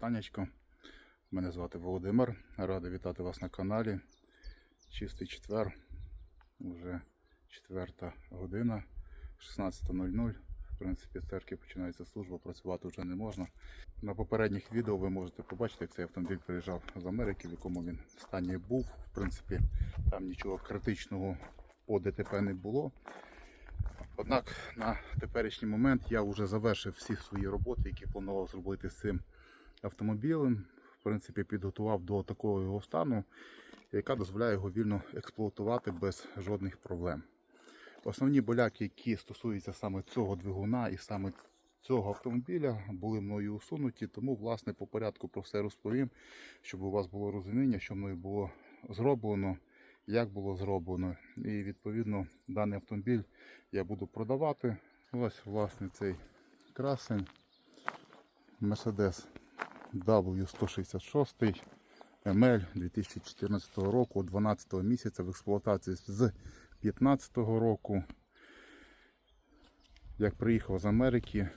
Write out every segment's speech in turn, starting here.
Танечко. Мене звати Володимир. Радий вітати вас на каналі. Чистий четвер. Уже четверта година, 16.00. В принципі, з церкви починається служба, працювати вже не можна. На попередніх відео ви можете побачити, як цей автомобіль приїжджав з Америки, в якому він стані був. В принципі, там нічого критичного по ДТП не було. Однак на теперішній момент я вже завершив всі свої роботи, які планував зробити з цим автомобілем. В принципі, підготував до такого його стану, яка дозволяє його вільно експлуатувати без жодних проблем. Основні боляки, які стосуються саме цього двигуна і саме цього автомобіля, були мною усунуті, тому власне по порядку про все розповім, щоб у вас було розуміння, що мною було зроблено, як було зроблено. І відповідно даний автомобіль я буду продавати. Ось власне цей красень Mercedes W166 ML 2014 року, 12 місяця в експлуатації з 2015 року. Як приїхав з Америки,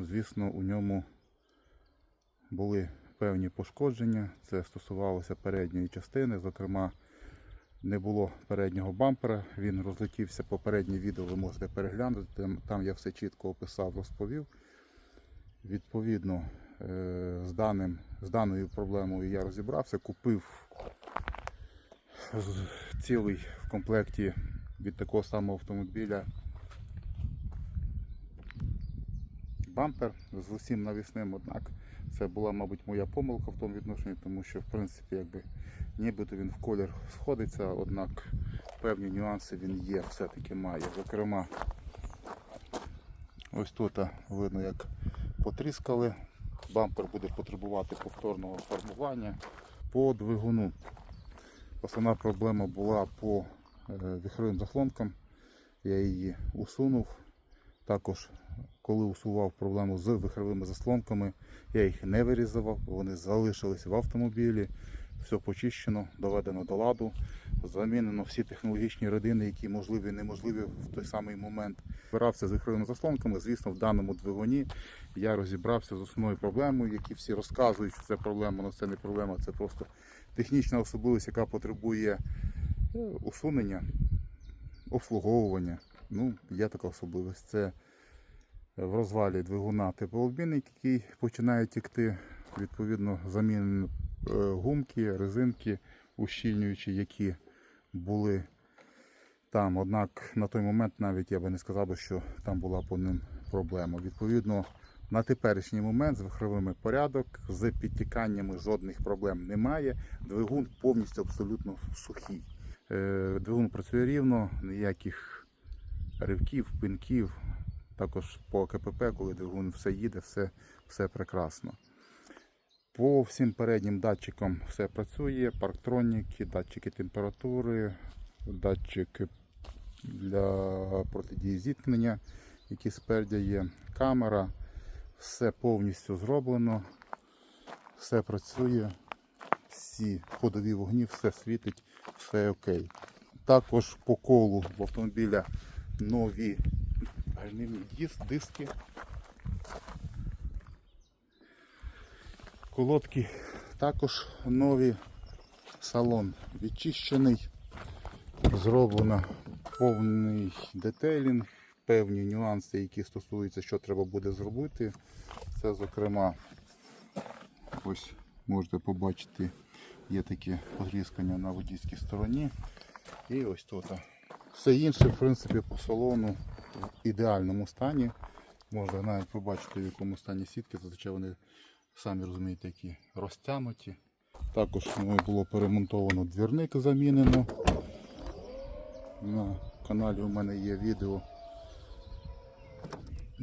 звісно, у ньому були певні пошкодження. Це стосувалося передньої частини, зокрема, не було переднього бампера, він розлетівся. Попереднє відео ви можете переглянути. Там- я все чітко описав, розповів. Відповідно, з, даним, з даною проблемою я розібрався, купив цілий в комплекті від такого самого автомобіля бампер з усім навісним, однак це була, мабуть, моя помилка в тому відношенні, тому що в принципі якби нібито він в колір сходиться, однак певні нюанси він є, все-таки має. Зокрема, ось тут видно, як потріскали. Бампер буде потребувати повторного фарбування по двигуну. Основна проблема була по е, віхровим заслонкам. Я її усунув. Також, коли усував проблему з вихровими заслонками, я їх не вирізав, вони залишились в автомобілі. Все почищено, доведено до ладу, замінено всі технологічні родини, які можливі і неможливі в той самий момент. Збирався з вихровими заслонками. Звісно, в даному двигуні я розібрався з основною проблемою, які всі розказують, що це проблема, але це не проблема, це просто технічна особливість, яка потребує е, усунення, обслуговування. Ну, є така особливість. Це в розвалі двигуна теплообмінник, який починає тікти. Відповідно, замінені е, гумки, резинки, ущільнюючі, які були там. Однак на той момент навіть я би не сказав, що там була по ним проблема. Відповідно, на теперішній момент з вихровими порядок, з підтіканнями жодних проблем немає. Двигун повністю абсолютно сухий. Е, Двигун працює рівно, ніяких ривків, пинків. Також по КПП, коли двигун все їде, все, все прекрасно. По всім переднім датчикам все працює, парктроніки, датчики температури, датчики для протидії зіткнення, які спереді є, камера, все повністю зроблено, все працює, всі ходові вогні, все світить, все окей. Також по колу в автомобіля нові гальмівні диски. Колодки також нові. Салон відчищений. Зроблено повний детейлінг, певні нюанси, які стосуються, що треба буде зробити. Це, зокрема, ось можете побачити, є таке подрізкання на водійській стороні. І ось тут. Все інше, в принципі, по салону в ідеальному стані. Можна навіть побачити, в якому стані сітки. Зазвичай вони самі розумієте, які розтягнуті. Також мною було перемонтовано двірник замінено. На каналі у мене є відео.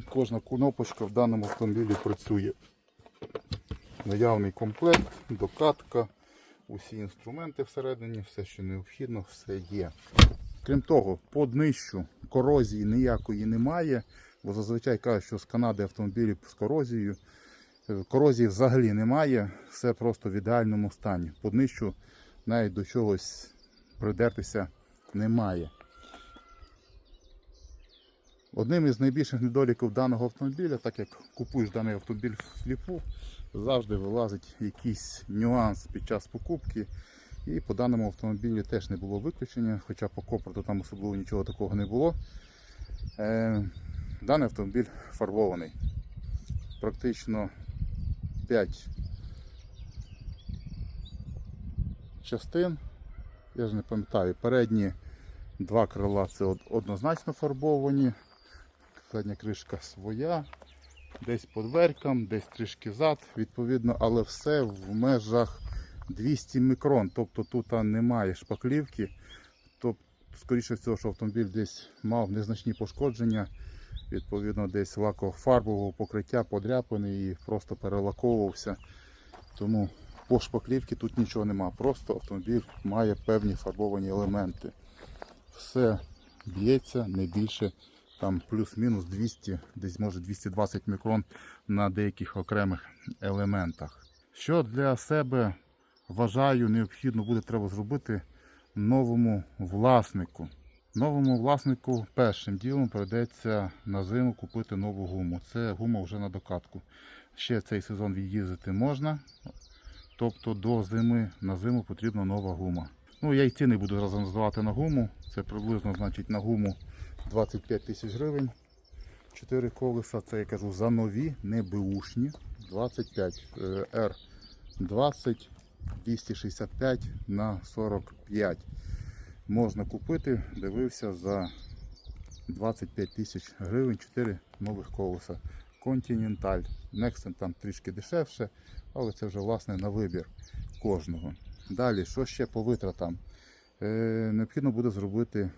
Кожна кнопочка в даному автомобілі працює. Наявний комплект, докатка, усі інструменти всередині, все, що необхідно, все є. Крім того, по днищу корозії ніякої немає, бо зазвичай кажуть, що з Канади автомобілі з корозією. Корозії взагалі немає, все просто в ідеальному стані. По днищу навіть до чогось придертися немає. Одним із найбільших недоліків даного автомобіля, так як купуєш даний автомобіль всліпу, завжди вилазить якийсь нюанс під час покупки. І по даному автомобілю теж не було виключення, хоча по копорту там особливо нічого такого не було. Е, даний автомобіль фарбований. Практично 5 частин. Я ж не пам'ятаю, передні два крила це однозначно фарбовані. Задня кришка своя, десь по дверкам, десь трішки зад, відповідно, але все в межах 200 мікрон. Тобто тут немає шпаклівки. Тобто, скоріше всього, що автомобіль десь мав незначні пошкодження. Відповідно, десь лакофарбового покриття подряпаний і просто перелаковувався. Тому по шпаклівці тут нічого нема. Просто автомобіль має певні фарбовані елементи. Все б'ється не більше там плюс-мінус 200, десь може 220 мікрон на деяких окремих елементах. Що для себе вважаю необхідно буде треба зробити новому власнику. Новому власнику першим ділом прийдеться на зиму купити нову гуму. Це гума вже на докатку. Ще цей сезон від'їздити можна. Тобто до зими на зиму потрібна нова гума. Ну, я і ціни буду разом називати на гуму. Це приблизно значить на гуму 25 тисяч гривень. 4 колеса, це я кажу за нові, не беушні. 25 е, R 20 265 на 45. Можна купити, дивився за 25 тисяч гривень 4 нових колеса. Continental. Nexon там трішки дешевше, але це вже власне на вибір кожного. Далі, що ще по витратам? Е, необхідно буде зробити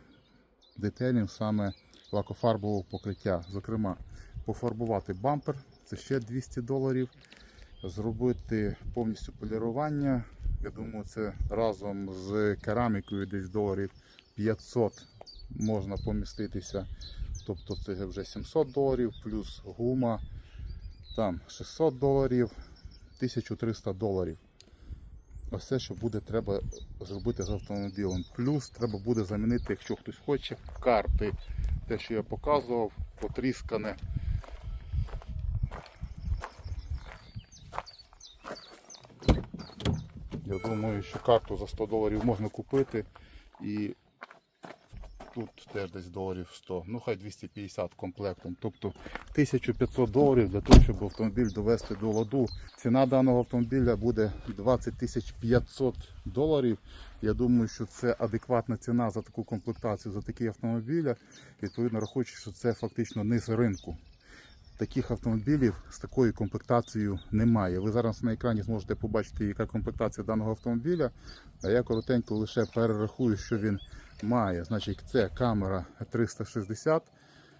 детелінг саме лакофарбового покриття. Зокрема, пофарбувати бампер, це ще 200 доларів. Зробити повністю полірування. Я думаю, це разом з керамікою десь доларів 500 можна поміститися. Тобто це вже 700 доларів, плюс гума там 600 доларів, 1300 доларів. Ось це, що буде треба зробити з автомобілем. Плюс треба буде замінити, якщо хтось хоче, карти. Те, що я показував, потріскане. Думаю, що карту за 100 доларів можна купити і тут теж десь доларів 100, ну хай 250 комплектом. Тобто 1500 доларів для того, щоб автомобіль довести до ладу. Ціна даного автомобіля буде 20 500 доларів. Я думаю, що це адекватна ціна за таку комплектацію, за такі автомобілі. Відповідно, рахуючи, що це фактично низ ринку. Таких автомобілів з такою комплектацією немає. Ви зараз на екрані зможете побачити, яка комплектація даного автомобіля. А я коротенько лише перерахую, що він має. Значить, це камера 360,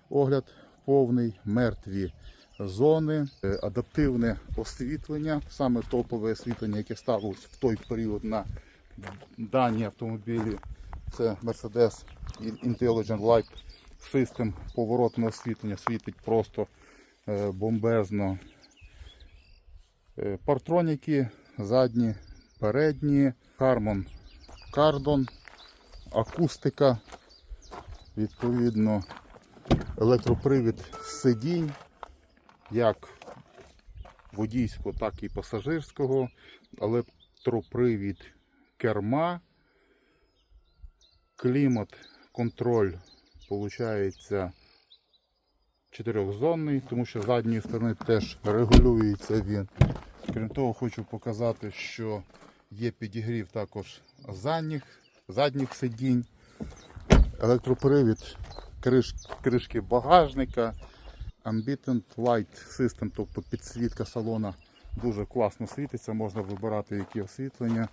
огляд повний, мертві зони, е, адаптивне освітлення, саме топове освітлення, яке ставилось в той період на дані автомобілі. Це Mercedes Intelligent Light System, поворотне освітлення світить просто бомбезно. Е, Партроніки задні, передні, Harman Kardon, акустика, відповідно, електропривід сидінь, як водійського, так і пасажирського, електропривід керма, клімат, контроль, виходить, чотирьохзонний, тому що з задньої сторони теж регулюється він. Крім того, хочу показати, що є підігрів також задніх, задніх сидінь, електропривід криш, кришки багажника, Ambient Light System, тобто підсвітка салона дуже класно світиться, можна вибирати які освітлення.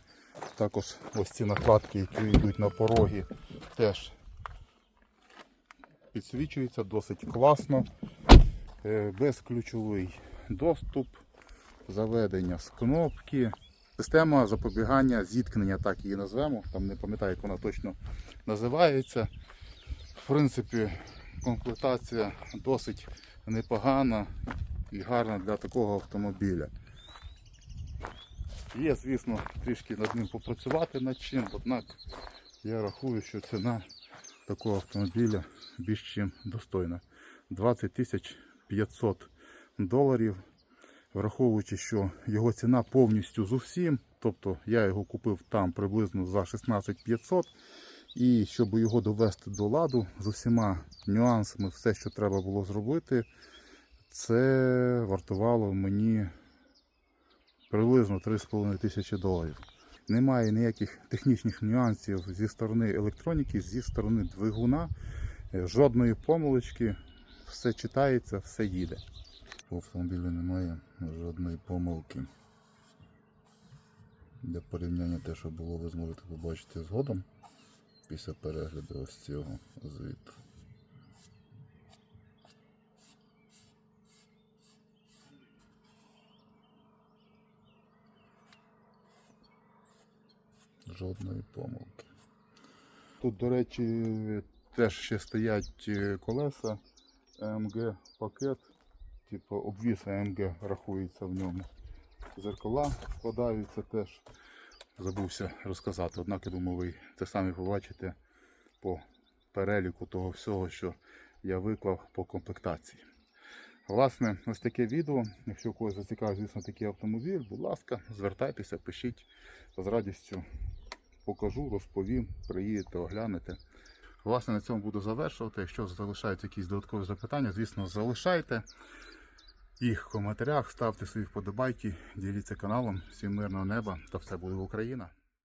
Також ось ці накладки, які йдуть на пороги, теж підсвічується досить класно. Е, Безключовий доступ, заведення з кнопки. Система запобігання зіткнення, так її назвемо. Там не пам'ятаю, як вона точно називається. В принципі, комплектація досить непогана і гарна для такого автомобіля. Є, звісно, трішки над ним попрацювати над чим, однак я рахую, що ціна такого автомобіля більш чим достойна. 20 тисяч 500 доларів. Враховуючи, що його ціна повністю з усім, тобто я його купив там приблизно за 16 500. І щоб його довести до ладу з усіма нюансами, все, що треба було зробити, це вартувало мені приблизно 3,5 тисячі доларів. Немає ніяких технічних нюансів зі сторони електроніки, зі сторони двигуна, Е, жодної помилочки, все читається, все їде. У автомобілі немає жодної помилки. Для порівняння те, що було, ви зможете побачити згодом після перегляду ось цього звіту. Жодної помилки. Тут, до речі, теж ще стоять е, колеса AMG пакет, типу обвіз AMG рахується в ньому. Зеркала складаються теж. Забувся розказати, однак я думаю, ви це самі побачите по переліку того всього, що я виклав по комплектації. Власне, ось таке відео. Якщо когось зацікавить, звісно, такий автомобіль, будь ласка, звертайтеся, пишіть з радістю покажу, розповім, приїдете, оглянете. Власне, на цьому буду завершувати. Якщо залишаються якісь додаткові запитання, звісно, залишайте їх в коментарях, ставте свої вподобайки, діліться каналом. Всім мирного неба та все буде Україна!